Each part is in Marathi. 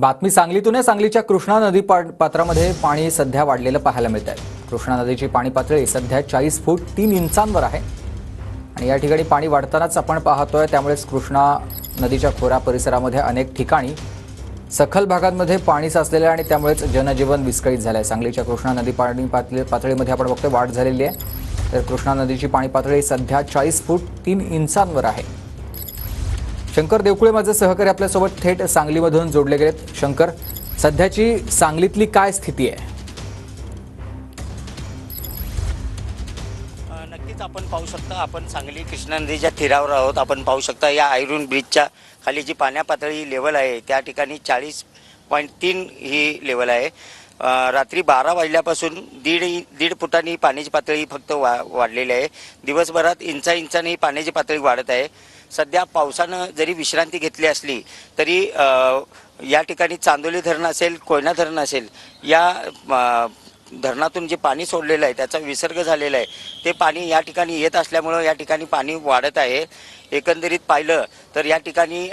बातमी सांगलीतून आहे सांगलीच्या कृष्णा नदी पा- पात्रामध्ये पाणी सध्या वाढलेलं पाहायला मिळत आहे. कृष्णा नदीची पाणी पातळी सध्या चाळीस फूट तीन इंचांवर आहे. आणि या ठिकाणी पाणी वाढतानाच आपण पाहतोय त्यामुळेच कृष्णा नदीच्या खोऱ्या परिसरामध्ये अनेक ठिकाणी सखल भागांमध्ये पाणी साचलेलं आहे आणि त्यामुळेच जनजीवन विस्कळीत झालं आहे सांगलीच्या कृष्णा नदी पाणी पातळी पातळीमध्ये आपण बघतोय वाढ झालेली आहे. तर कृष्णा नदीची पाणी पातळी सध्या चाळीस फूट तीन इंचांवर आहे. शंकर देवकुळे माझे सहकारी आपल्यासोबत थेट सांगलीमधून जोडले गेलेत. शंकर सध्याची सांगलीतली काय स्थिती आहे? नक्कीच आपण पाहू शकता आपण सांगली कृष्णा नदीच्या तीरावर आहोत. आपण पाहू शकता या आयरून ब्रिजच्या खाली जी पाण्या पातळी लेवल आहे त्या ठिकाणी चाळीस पॉईंट तीन ही लेवल आहे. रात्री बारा वाजल्यापासून दीड दीड फुटांनी पाण्याची पातळी फक्त वा वाढलेली आहे. दिवसभरात इंचा इंचाने ही पाण्याची पातळी वाढत आहे. सध्या पावसानं जरी विश्रांती घेतली असली तरी या ठिकाणी चांदोली धरण असेल कोयना धरण असेल या धरणातून जे पाणी सोडलेलं आहे त्याचा विसर्ग झालेला आहे ते पाणी या ठिकाणी येत असल्यामुळं या ठिकाणी पाणी वाढत आहे. एकंदरीत पाहिलं तर या ठिकाणी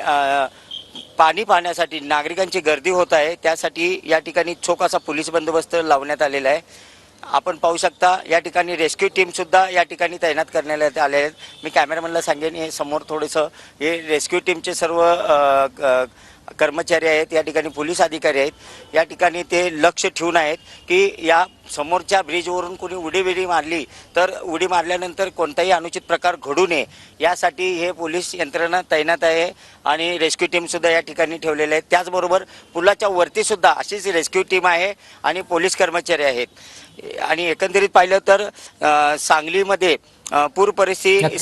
पाणी पाहण्यासाठी नागरिकांची गर्दी होत आहे. त्यासाठी या ठिकाणी चोख असा पोलीस बंदोबस्त लावण्यात आलेला आहे. आपण पाहू शकता या ठिकाणी रेस्क्यू टीम सुद्धा या ठिकाणी तैनात करण्यात आले आहेत. मी कॅमेरामॅनला सांगेन हे समोर थोडंसं हे रेस्क्यू टीमचे सर्व अ, कर्मचारी आहेत या ठिकाणी पोलीस अधिकारी आहेत या ठिकाणी ते लक्ष ठेवून आहेत की या समोरच्या ब्रिजवरून कोणी उडी बिडी मारली तर उडी मारल्यानंतर कोणताही अनुचित प्रकार घडू नये. यासाठी हे पोलीस यंत्रणा तैनात आहे आणि रेस्क्यू टीमसुद्धा या ठिकाणी ठेवलेले आहेत त्याचबरोबर पुलाच्या वरती सुद्धा अशीच रेस्क्यू टीम आहे आणि पोलीस कर्मचारी आहेत. आणि एकंदरीत पाहिलं तर सांगलीमध्ये पूर परिस्थिती